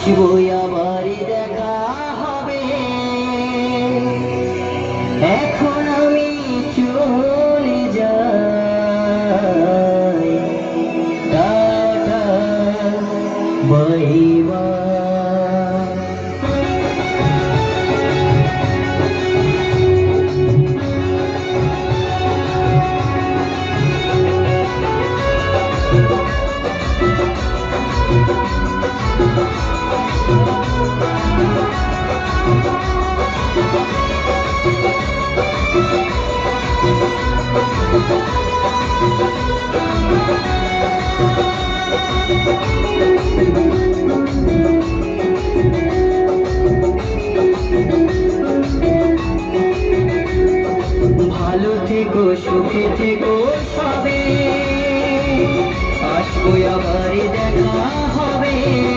আসব আবার দেখা হবে। এখন আমি চলে যাই। Tata bye. ভালো থেকো সুখে থেকো সবে। আসব আবার দেখা হবে।